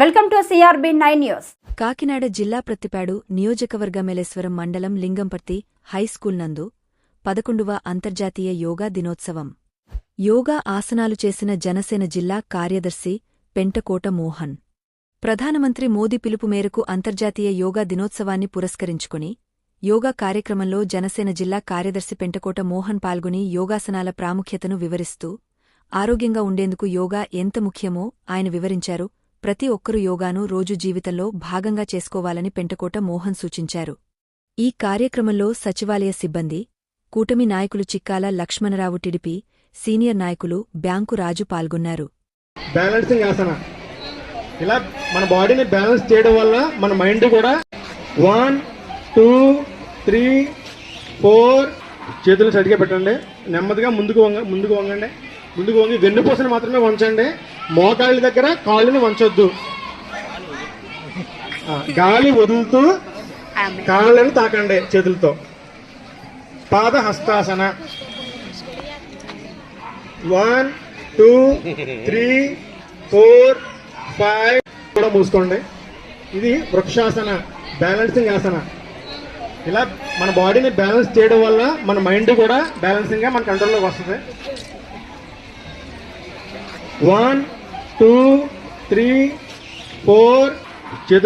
Welcome to CRB nine news. Kakinada జిల్లా ప్రతిపాడు నియోజకవర్గ మేలేశ్వరం మండలం లింగంపర్తి హైస్కూల్ నందు పదకొండవ అంతర్జాతీయ యోగా దినోత్సవం. యోగా ఆసనాలు చేసిన జనసేన జిల్లా కార్యదర్శి పెంటకోట మోహన్. ప్రధానమంత్రి మోదీ పిలుపు మేరకు అంతర్జాతీయ యోగా దినోత్సవాన్ని పురస్కరించుకుని యోగా కార్యక్రమంలో జనసేన జిల్లా కార్యదర్శి పెంటకోట మోహన్ పాల్గొని యోగాసనాల ప్రాముఖ్యతను వివరిస్తూ ఆరోగ్యంగా ఉండేందుకు యోగా ఎంత ముఖ్యమో ఆయన వివరించారు. ప్రతి ఒక్కరూ యోగాను రోజు జీవితంలో భాగంగా చేసుకోవాలని పెంటకోట మోహన్ సూచించారు. ఈ కార్యక్రమంలో సచివాలయ సిబ్బంది కూటమి నాయకులు చిక్కాల లక్ష్మణరావు టిడిపి సీనియర్ నాయకులు బ్యాంకు రాజు పాల్గొన్నారు. బ్యాలెన్సింగ్ ఆసన ఇలా మన బాడీని బ్యాలెన్స్ చేయడం వల్ల మన మైండ్ కూడా వన్ టూ త్రీ ఫోర్ చేతులు సరిగ్గా పెట్టండి. నెమ్మదిగా ముందుకు వంగ ముందుకు వంగండి. ముందుకు వంగి వెన్నుపూసను మాత్రమే వంచండి. మోకాళ్ళ దగ్గర కాళ్ళని వంచొద్దు. గాలి వదులుతూ కాళ్ళని తాకండి చేతులతో. పాద హస్తాసన one two three four five కూడా మూసుకోండి. ఇది వృక్షాసన బ్యాలెన్సింగ్ ఆసన. ఇలా మన బాడీని బ్యాలెన్స్ చేయడం వల్ల మన మైండ్ కూడా బ్యాలెన్సింగ్గా మన కంట్రోల్లోకి వస్తుంది. వన్ టూ త్రీ ఫోర్ చేతులు